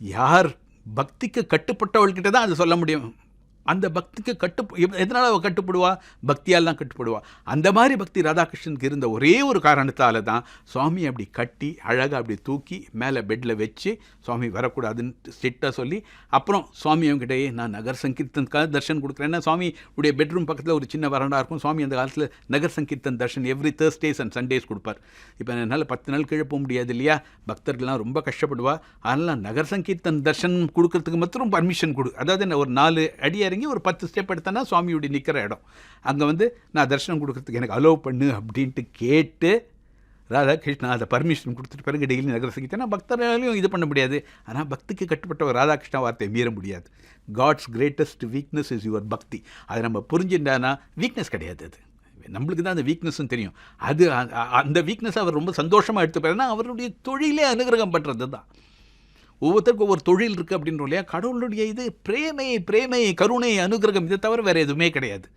யார் பக்திக்கு கட்டுப்பட்டவள்கிட்ட தான் அது சொல்ல முடியும். அந்த பக்திக்கு கட்டு எதனால் அவள் கட்டுப்படுவா? பக்தியால் தான் கட்டுப்படுவா. அந்த மாதிரி பக்தி ராதாகிருஷ்ணனுக்கு இருந்த ஒரே ஒரு காரணத்தால் தான் சுவாமி அப்படி கட்டி அழகாக அப்படி தூக்கி மேலே பெட்டில் வச்சு சுவாமி வரக்கூடாதுன்னு ஸ்ட்ரிக்டாக சொல்லி அப்புறம் சுவாமி அவங்ககிட்டயே நான் நகர் சங்கீர்த்தனுக்காக தர்ஷன் கொடுக்குறேன்னா சுவாமி? உடைய பெட்ரூம் பக்கத்தில் ஒரு சின்ன வரண்டா இருக்கும். சுவாமி அந்த காலத்தில் nagar sankirtan darshan every Thursdays and Sundays கொடுப்பார். இப்போ என்னால் பத்து நாள் கீழே போக முடியாது இல்லையா? பக்தர்கள்லாம் ரொம்ப கஷ்டப்படுவா. அதனால் நகர் சங்கீர்த்தன் தர்ஷன் கொடுக்கறதுக்கு மாத்திரம் பர்மிஷன் கொடு. அதாவது என்ன ஒரு நாலு அடி இறங்கி ஒரு பத்து ஸ்டெப் எடுத்தேன்னா சுவாமியோட நிற்கிற இடம். அங்கே வந்து நான் தரிசனம் கொடுக்குறதுக்கு எனக்கு அலோவ் பண்ணு அப்படின்ட்டு கேட்டு ராதாகிருஷ்ணா அதை பர்மிஷன் கொடுத்துட்டு பிறகு டெய்லி நகர சங்கீதனா பக்தர்களையும் இது பண்ண முடியாது. ஆனால் பக்திக்கு கட்டுப்பட்ட ஒரு ராதாகிருஷ்ணா வார்த்தையை மீற முடியாது. God's greatest weakness is your bhakti. அதை நம்ம புரிஞ்சுட்டானா வீக்னஸ் கிடையாது அது. நம்மளுக்கு தான் அந்த வீக்னஸ்னு தெரியும். அது அ- அந்த வீக்னஸ் அவர் ரொம்ப சந்தோஷமாக எடுத்துப்பாருன்னா அவருடைய தொழிலே அனுகிரகம் பண்ணுறது தான் ஒவ்வொருத்தருக்கும் ஒவ்வொரு தொழில் இருக்குது அப்படின்றோம் இல்லையா? கடவுளுடைய இது பிரேமை பிரேமை கருணை அனுகிரகம் இதை தவிர வேறு எதுவுமே கிடையாது.